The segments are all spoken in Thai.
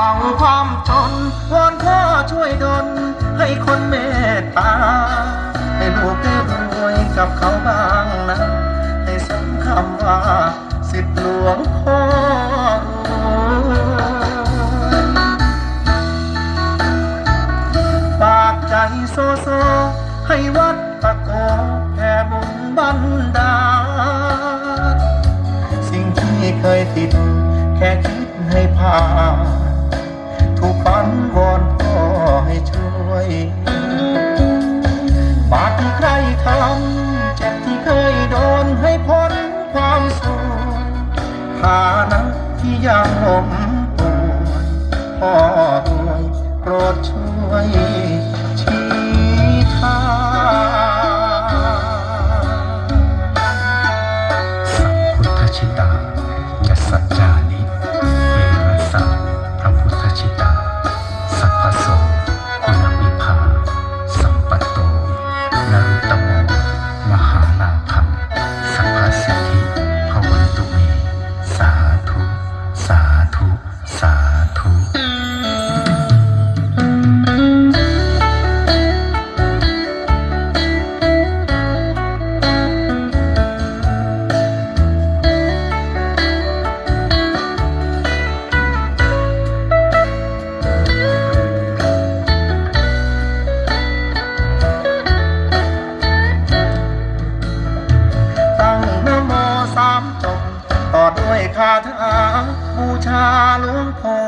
เป่าความจนวอนพ่อช่วยดลให้คนเมตตาให้ลูกได้รวยกับเขาบ้างนะ ให้สมคำว่า สิทธิหลวงพ่อรวยฝากใจโซโซ ให้วัดตะโกแผ่บุญบันดาลสิ่งที่เคยติดแค่คิดให้ผ่าน ที่ใครทำเจ็บที่เคยโดนให้พ้นความสูญฐานะที่ยังหลงปวยพ่อรวยโปรดช่วยชี้ วยคาถาบูชาหลวงพ่อ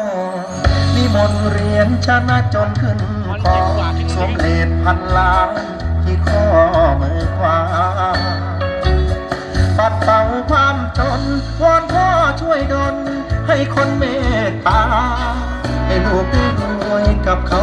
นิมนต์เรียนชนะจนขึ้นคอสวมเหตุพันล้านที่ข้อมือขวาปัดเป่าความจนวอนพ่อช่วยดลให้คนเมตตาให้ลูกได้รวยกับเขา